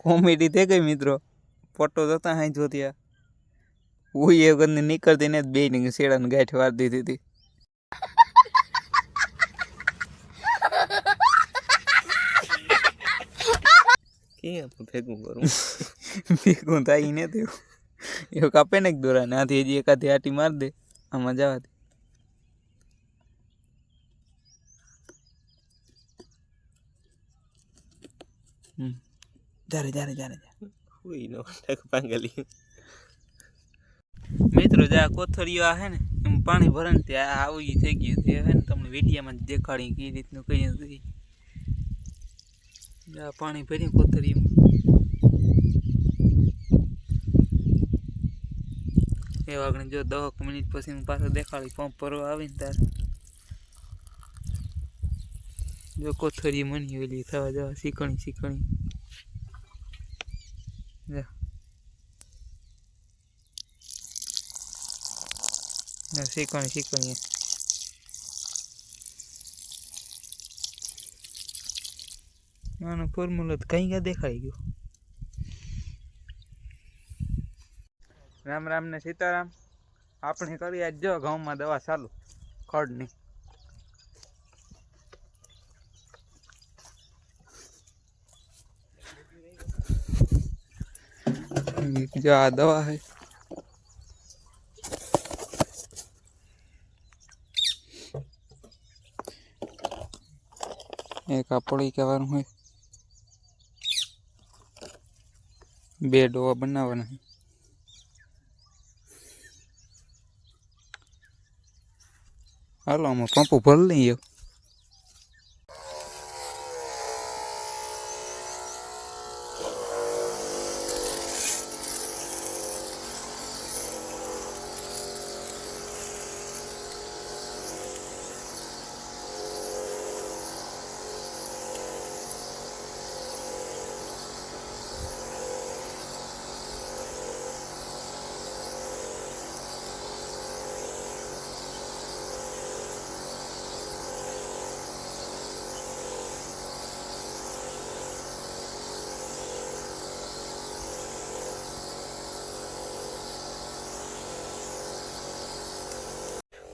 Comedy થઈ ગઈ મિત્રો. ફોટો જોતા હાઈ જોત્યા હું એ વખતની નીકળતી ને બે ની શેડાને ગાંઠ વાર દીધી હતી. કેમ ભેગું કરું? ભેગું થાય ને તેવું એવું કાપે ને દોરા ને આથી હજી એકાથી આટી માર દે. આમાં જવા દે. હમ. જારે જારે જારે જારે હુઈ નો ટેક પાંગલી મિત્રો જે આ કોથળીઓ આ હે ને એમ પાણી ભરે ને ત્યાં આવી થઈ ગયું તે હે ને તમને વિડીયામાં જ દેખાડી કઈ રીતનું કઈ નથી. જે આ પાણી ભર્યું કોથળીમાં એ વાગણે જો દહક મિનિટ પછી હું પાછો દેખાડી પંપ ભરવા આવીને તાર. જો કોથળી મની ઓલી થવા જવા શીકણી શીકણી જા શીખવાની શીખવાની આનો ફોર્મ્યુલો તો કઈ ક્યાં દેખાઈ ગયો. રામ રામ ને સીતારામ. આપણે કરી આજ જો ઘઉંમાં દવા ચાલુ. ખડની. જો આ દવા હે એક આ પડી કહેવાનું હોય બે ડોવા બનાવવાના છે હાલો આમાં પંપો ભર લઈએ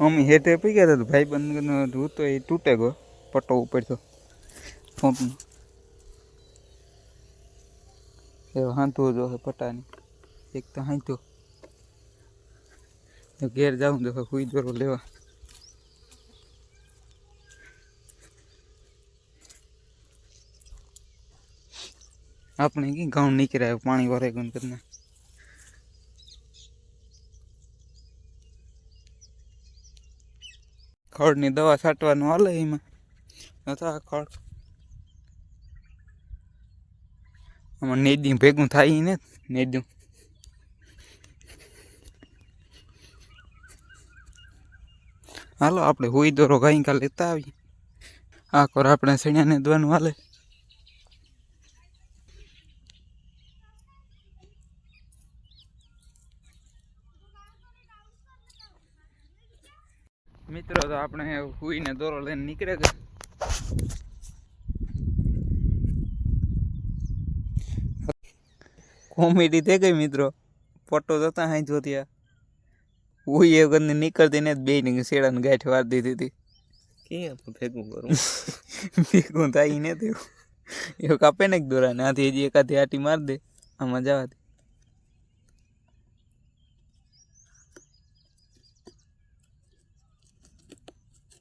મમ્મી હેઠે પી ગયા હતા ભાઈ બંધ હતો એ તૂટે ગયો, પટ્ટો ઉપર તો. પંપનો એ હાંતો જો હે પટ્ટાની એક તો હાંતો ઘેર જાઉં તો હુઈ દોરો લેવા. આપણે કી ઘઉં નીકળ્યા, પાણી ભરે ગયું કરીને ખડની દવા છાંટવાનું હાલે એમાં. નતા ખડ આમાં નેદી ભેગું થાય ને નેદું હાલો, આપણે હોય દોરો ગાઈ કાલે લેતા આવીએ. આ કોર, આપણે સણિયાને દવાનું હાલે. મિત્રો તો આપણે હુઈને દોરો લઈને નીકળે ગયા કોમેડી થઈ ગઈ મિત્રો. ફોટો જતા હાઈ જોત્યા હું એ વખતની નીકળતી ને બે ની શેડાને ગાંઠ વાર દીધી હતી. કેમ ભેગું કરું? ભેગું થાય ને તેવું એવું કાપે ને દોરા ને આથી હજી એકાદી આટી માર દે. આમાં જવા દે.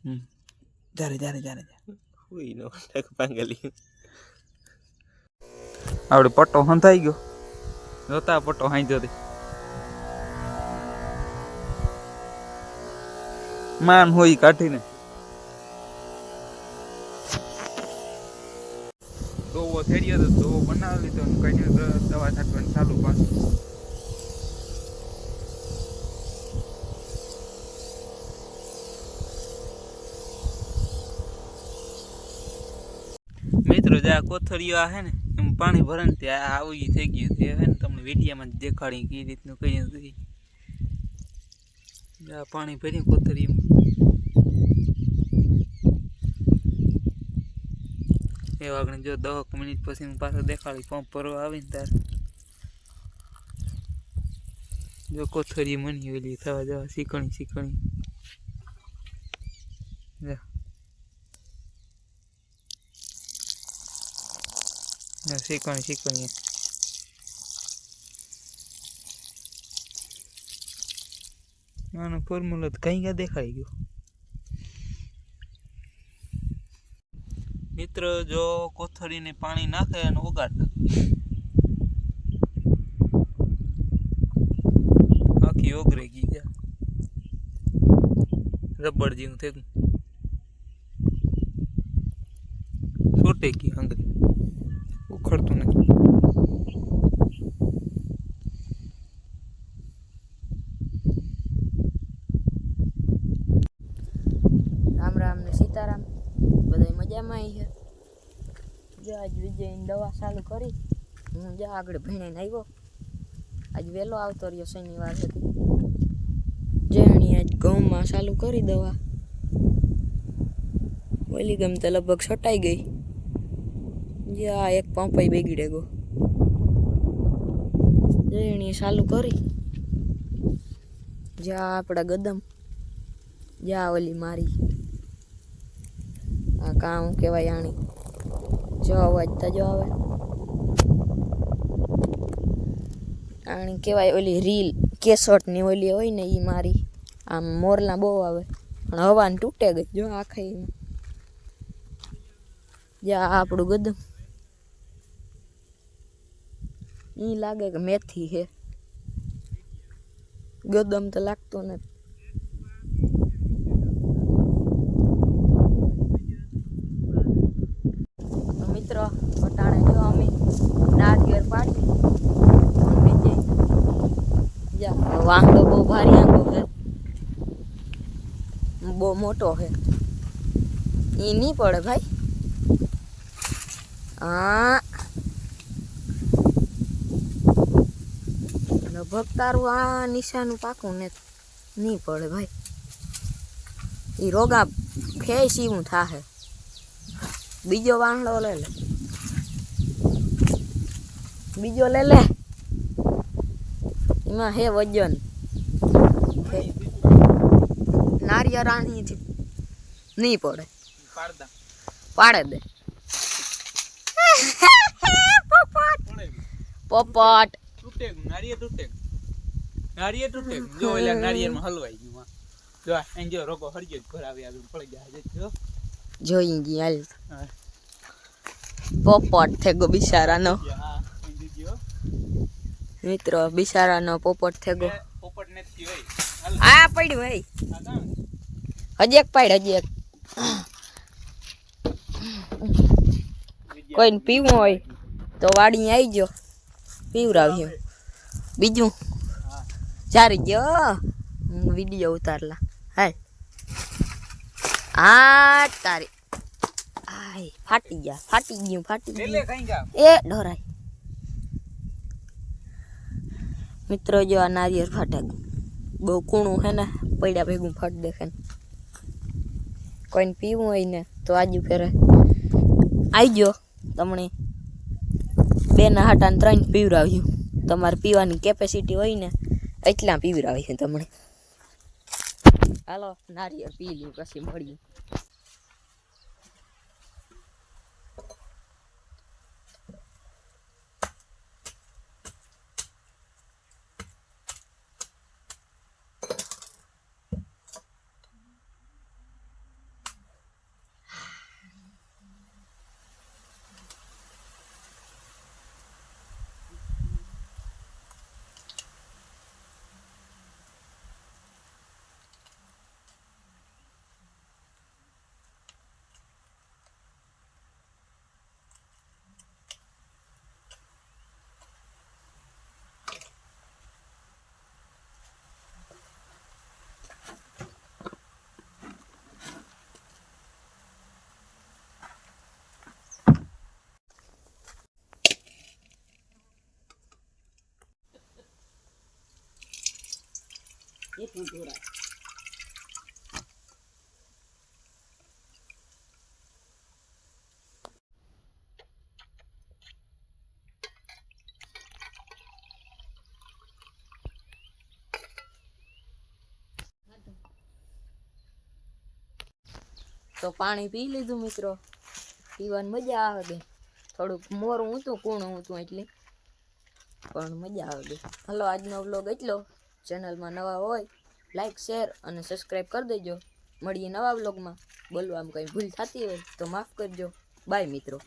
હમ. જ્યારે જારે જારે જારે. હુઈ નો ટેક પાંગલી. આપણે પટ્ટો હંધાઈ ગયો. જોતા પટ્ટો હાઈ જોતી માન હોય કાઢીને. દોવો થેડ્યો તો દોવો બનાવી લીધો કઈ દવા છાંટવાનું ચાલુ પાછું. મિત્રો, જે આ કોથળીઓ આ હે ને, એમ પાણી ભરે ને ત્યાં આવી થઈ ગયું તે હે ને તમને વીડિયામાં જ દેખાડી કઈ રીતનું કઈ નથી આ પાણી ભર્યું કોથળીમાં. એ વાગણે જો દસ મિનિટ પછી હું પાછો દેખાડી, પંપ ભરવા આવીને તાર જો કોથળી મની વેલી થવા જવા શીખણી શીખણી. જા. શીખણી શીખણી આનો ફોર્મ્યુલા તો કઈ ક્યાં દેખાઈ ગયો મિત્ર જો કોથળીને પાણી નાખે અને ઓગાડતા આખી ઓગરે ગઈ ગયા રબડ જેવું થઈ ગયું છૂટે ગઈ હંગરી ઉખડતું નથી. રામ રામ ને સીતારામ. બધા મજામાં આવી છે? જો આજ વિજયની દવા ચાલુ કરી, હું જો આગળ ભણીને આવ્યો. આજ વહેલો આવતો રહ્યો શનિવાર જેણી આજ ઘઉંમાં ચાલુ કરી દવા. ઓલી ગમ તો લગભગ છટાઈ ગઈ. જે આ એક પંપાઈ બેગીડે ગયો જેણી ચાલુ કરી જ્યાં આપણા ગદમ જ્યાં ઓલી મારી આ કામ કહેવાય આણી જો અવાજ તો જો આવે આણી કહેવાય ઓલી રીલ કેસોટની ઓલી હોય ને એ મારી આમ મોરલા બહુ આવે પણ હવાને તૂટે ગઈ જો આખા એમાં જા આ આપણું ગદમ ઈ લાગે કે મેથી હે ગદમ તો લાગતો નથી. તો મિત્રો, અટાણે જો અમે નારિયેળ પાડી. અને જે જા વાંગડો બહુ ભારી આંગો છે. બહુ મોટો છે. એ નહીં પડે ભાઈ. હા લગભગ તારું આ નિશાનું પાકું ને નહીં પડે ભાઈ. એ રોગા ખેય સીવું થાહે. બીજો વાંહડો લે લે. બીજો લે લે. એમાં હે વજન. હે. નારિયેળ આણીથી નહીં પડે. પાડદા પાડે દે. પોપટ. તૂટે ગયું નારિયેળ તૂટે ગયું નારિયેળ તૂટે ગયું જો ઓલા નારિયેળમાં હલવાઈ ગયું માં જો અહીં જો રોકો હરજો ભરાવી આવી પડી જાય જો. જોઈ ગઈ હાલ. પોપટ થેગો બિચારાનો. અહીં જો મિત્રો બિચારાનો પોપટ થેગો પોપટ ને હોય. આ પડ્યું ભાઈ હજી એક પાડ હજી એક. કોઈને પીવું હોય તો વાડી આવી ગયો પીવરાવ્યું બીજું? ચારી ગયો? હું વીડિયો ઉતારલા. હાલ. આ તારી. આય ફાટી ગયા ફાટી ગયું ફાટી ગયું. એ ઢોરાય. મિત્રો જો આ નારિયેળ ફાટે. બહુ કૂણું હે ને પડ્યા ભેગું ફાટ દેખે કોઈને પીવું હોય ને તો આજુ ફેરે આવજો તમને બે ના હાટા ને ત્રણ પીવરાવ્યું તમારે પીવાની કેપેસિટી હોય ને, એટલા પીવડાવી છે તમને. હાલો, નારિયેળ પી લ્યું, પછી મળ્યું એટલું ધોરાય તો પાણી પી લીધું મિત્રો. પીવાની મજા આવે ગઈ થોડુંક મોરું હતું, કૂણું હતું એટલે. પણ મજા આવે ગઈ હલો, આજનો બ્લોગ એટલો. ચેનલમાં નવા હોય લાઈક શેર અને સબસ્ક્રાઈબ કરી દેજો. મળીએ નવા વ્લોગમાં બોલવામાં કંઈ ભૂલ થતી હોય તો માફ કરજો. બાય મિત્રો.